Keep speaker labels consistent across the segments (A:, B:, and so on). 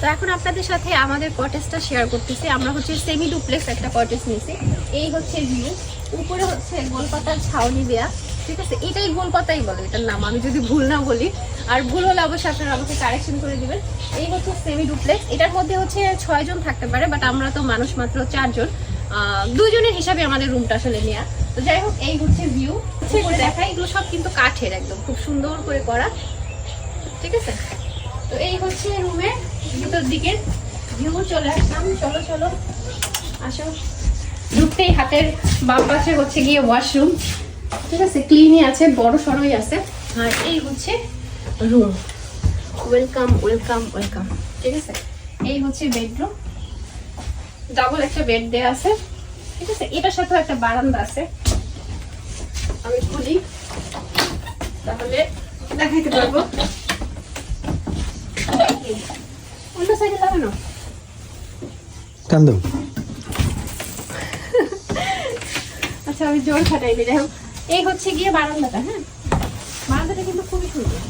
A: তো এখন আপনাদের সাথে আমাদের কটেজটা শেয়ার করতেছি। আমরা হচ্ছে সেমি ডুপ্লেক্স একটা কটেজ নিয়েছি। এই হচ্ছে ভিউ উপরে হচ্ছে গোলপাতার ছাউনি দেয়া। ঠিক আছে? এটাই গোলপাতাই বলে, এটার নাম। আমি যদি ভুল না বলি। আর ভুল হলে অবশ্যই আপনারা আমাকে কারেকশন করে দিবেন। এই হচ্ছে সেমি ডুপ্লেক্স এটার মধ্যে হচ্ছে ছয়জন থাকতে পারে বাট আমরা তো মানুষ মাত্র চারজন দুজনের হিসাবে আমাদের রুমটা আসলে নেওয়া তো যাই হোক, এই হচ্ছে ভিউ করে দেখা, এগুলো সব কিন্তু কাঠের একদম। খুব সুন্দর করে করা। ঠিক আছে? তো এই হচ্ছে রুমের ভিতর দিকে ভিউ চলে আসলাম। চলো চলো, আসো। ঢুকতেই হাতের বাম পাশে হচ্ছে গিয়ে ওয়াশরুম ঠিক আছে ক্লিনই আছে, বড় সড়ই আছে। আর এই হচ্ছে রুম ওয়েলকাম ওয়েলকাম ওয়েলকাম ঠিক আছে, এই হচ্ছে বেডরুম ডাবল একটা বেড দেয়া আছে। ঠিক আছে, এটার সাথেও একটা বারান্দা আছে। আমি খুলি। তাহলে দেখাইতে পারব।
B: টান দাও।
A: আচ্ছা আমি জোর খাটাই যাই এই হচ্ছে গিয়ে বারান্দাটা হ্যাঁ? বারান্দাটা কিন্তু খুবই সুন্দর।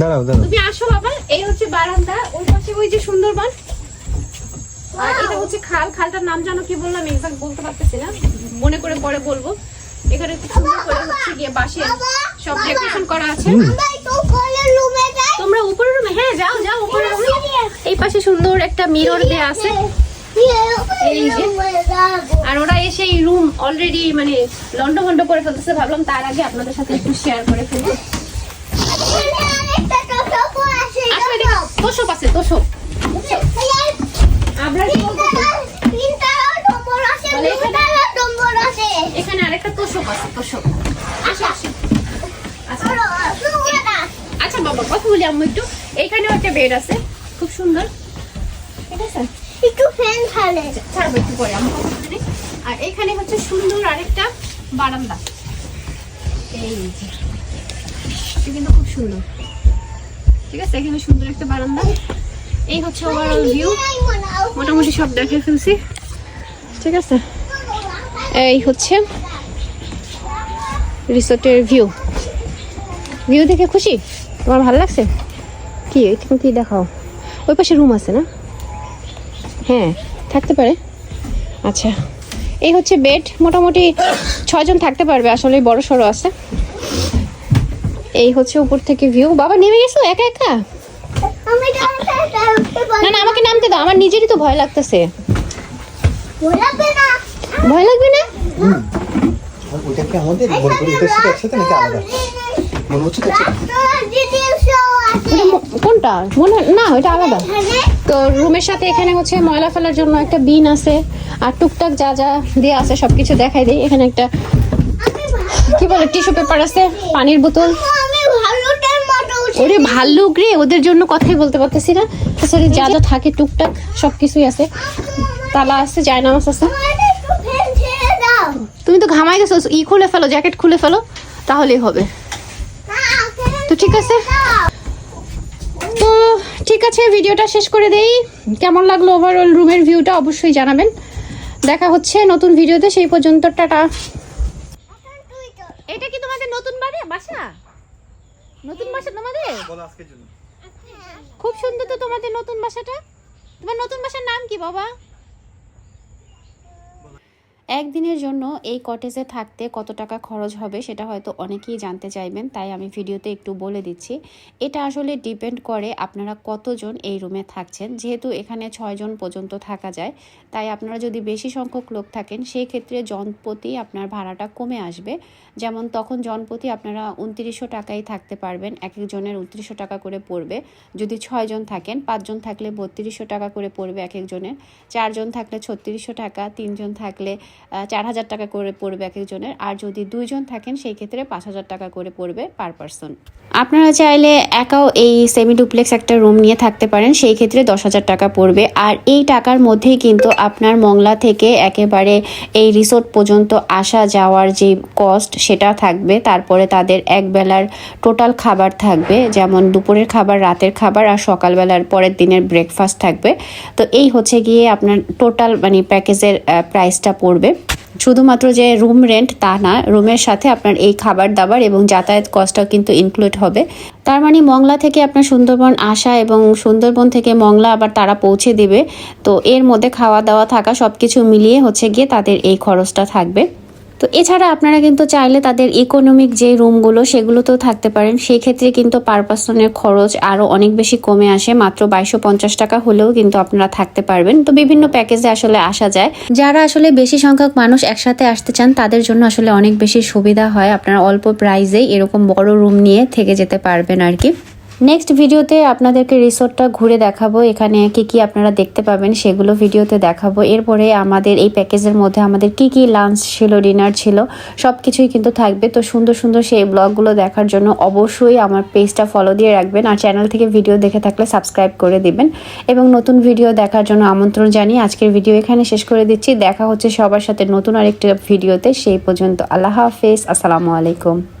B: দাঁড়াও দাঁড়াও।
A: তুমি আসো বাবা এই হচ্ছে বারান্দা ওই পাশে ওই যে সুন্দরবন। আর এটা হচ্ছে খাল খালটার নাম জানো কি বললাম? এক্সাক্ট বলতে পারতেছি না মনে করে পরে বলব। এখানে খুব সুন্দর করে হচ্ছে গিয়ে বাঁশের সব ডেকোরেশন করা আছে তোমরা উপরের রুমে হ্যাঁ যাও যাও উপরের রুমে এই পাশে সুন্দর একটা মিরর দেয়া আছে। আর ওরা এসে এই রুম অলরেডি মানে লন্ড ভন্ড করে ফেলতেছে। ভাবলাম তার আগে আপনাদের সাথে একটু শেয়ার করে ফেলব তোষক আছে, তোষক। এখানে আরেকটা তোষক আচ্ছা। আচ্ছা বাবা, কথা বলি আম্মু একটু। এইখানেও একটা বেড আছে, খুব সুন্দর। ঠিক আছে
C: একটু ফ্যান ভালো
A: ছাড়বো একটু পরে, আমি। আর এখানে হচ্ছে সুন্দর আরেকটা বারান্দা। এই কিন্তু খুব সুন্দর। ঠিক আছে, এখানে সুন্দর একটা বারান্দা। এই হচ্ছে ওভারঅল ভিউ মোটামুটি সব দেখে ফেলছি। ঠিক আছে? এই হচ্ছে রিসোর্টের ভিউ ভিউ দেখে খুশি? তোমার ভালো লাগছে? কি তুমি কি দেখাও। ওই পাশে রুম আছে না? হ্যাঁ থাকতে পারে। আচ্ছা এই হচ্ছে বেড মোটামুটি ছয়জন থাকতে পারবে আসলে বড় সড়ো আছে। এই হচ্ছে উপর থেকে ভিউ বাবা নেমে গেছো? একা একা? না না আমাকে নামতে দাও আমার নিজেরই তো ভয় লাগতেছে। ভয় লাগবে না।
B: ওইটা কি আমাদের? একসাথে নাকি আলাদা? মনে হচ্ছে
A: কোনটা? মনে না ওটা আলাদা। তো রুমের সাথে এখানে হচ্ছে ময়লা ফেলার জন্য একটা বিন আছে, আর টুকটাক যা যা দিয়ে আছে সবকিছু দেখাই দিই। এখানে একটা, কি বলে, টিস্যু পেপার আছে, পানির বোতল। ওরে ভাল্লুক রে, ওদের জন্য কথাই বলতে পারতেছি না। তাছাড়া যা যা থাকে টুকটাক সব কিছুই আছে। তালা আছে, জায়নামাজ আছে। তুমি তো ঘামাই গেছো, ই খুলে ফেলো, জ্যাকেট খুলে ফেলো, তাহলেই হবে। তো ঠিক আছে। ঠিক আছে ভিডিওটা শেষ করে দেই। কেমন লাগল ওভারঅল রুমের ভিউটা অবশ্যই জানাবেন। দেখা হচ্ছে নতুন ভিডিওতে সেই পর্যন্ত টাটা। এটা কি তোমাদের নতুন বাড়ি? বাসা? নতুন বাসা তোমাদের? খুব সুন্দর তো তোমাদের নতুন বাসাটা। তোমার নতুন বাসার নাম কি বাবা? একদিনের জন্য এই কটেজে থাকতে কত টাকা খরচ হবে সেটা হয়তো অনেকেই জানতে চাইবেন, তাই আমি ভিডিওতে একটু বলে দিচ্ছি। এটা আসলে ডিপেন্ড করে আপনারা কতজন এই রুমে থাকছেন। যেহেতু এখানে ছয়জন পর্যন্ত থাকা যায়, তাই আপনারা যদি বেশি সংখ্যক লোক থাকেন সেই ক্ষেত্রে জনপ্রতি আপনার ভাড়াটা কমে আসবে। যেমন তখন জনপ্রতি আপনারা উনত্রিশশো টাকাই থাকতে পারবেন এক একজনের উনত্রিশশো টাকা করে পড়বে। যদি ছয়জন থাকেন পাঁচজন থাকলে বত্রিশশো টাকা করে পড়বে এক একজনের চারজন থাকলে ছত্রিশশো টাকা তিনজন থাকলে চার হাজার টাকা করে পড়বে এক একজনের। আর যদি দুইজন থাকেন, সেই ক্ষেত্রে পাঁচ হাজার টাকা করে পড়বে পার পারসন। আপনারা চাইলে একাও এই সেমি ডুপ্লেক্স একটা রুম নিয়ে থাকতে পারেন, সেই ক্ষেত্রে দশ হাজার টাকা পড়বে। আর এই টাকার মধ্যেই কিন্তু আপনার মংলা থেকে একেবারে এই রিসোর্ট পর্যন্ত আসা যাওয়ার যে কস্ট, সেটা থাকবে। তারপরে তাদের এক বেলার টোটাল খাবার থাকবে, যেমন দুপুরের খাবার, রাতের খাবার আর সকালবেলার পরের দিনের ব্রেকফাস্ট থাকবে। তো এই হচ্ছে গিয়ে আপনার টোটাল মানে প্যাকেজের প্রাইসটা পড়বে। শুধুমাত্র যে রুম রেন্ট তা না রুমের সাথে আপনার এই খাবার দাবার এবং যাতায়াত কস্টটাও কিন্তু ইনক্লুড হবে। তার মানে মংলা থেকে আপনার সুন্দরবন আসা এবং সুন্দরবন থেকে মংলা আবার তারা পৌঁছে দেবে। তো এর মধ্যে খাওয়া দাওয়া থাকা সব কিছু মিলিয়ে হচ্ছে গিয়ে তাদের এই খরচটা থাকবে। তো এছাড়া আপনারা কিন্তু চাইলে তাদের ইকোনমিক যে রুমগুলো সেগুলোতেও থাকতে পারেন। সেই ক্ষেত্রে কিন্তু পার পার্সনের খরচ আরও অনেক বেশি কমে আসে। মাত্র বাইশশো পঞ্চাশ টাকা হলেও কিন্তু আপনারা থাকতে পারবেন। তো বিভিন্ন প্যাকেজে আসলে আসা যায়। যারা আসলে বেশি সংখ্যক মানুষ একসাথে আসতে চান, তাদের জন্য আসলে অনেক বেশি সুবিধা হয়। আপনারা অল্প প্রাইজে এরকম বড় রুম নিয়ে থেকে যেতে পারবেন আর কি। নেক্সট ভিডিওতে আপনাদেরকে রিসোর্টটা ঘুরে দেখাবো। এখানে কি কি আপনারা দেখতে পাবেন সেগুলো ভিডিওতে দেখাবো। এরপরে আমাদের এই প্যাকেজের মধ্যে আমাদের কি কি লাঞ্চ ছিল ডিনার ছিল সব কিছুই কিন্তু থাকবে। তো সুন্দর সুন্দর সেই ব্লগগুলো দেখার জন্য অবশ্যই আমার পেজটা ফলো দিয়ে রাখবেন আর চ্যানেল থেকে ভিডিও দেখে থাকলে সাবস্ক্রাইব করে দিবেন। এবং নতুন ভিডিও দেখার জন্য আমন্ত্রণ জানিয়ে আজকের ভিডিও এখানে শেষ করে দিচ্ছি। দেখা হচ্ছে সবার সাথে নতুন আরেকটা ভিডিওতে সেই পর্যন্ত আল্লাহ হাফেজ। আসসালামু আলাইকুম।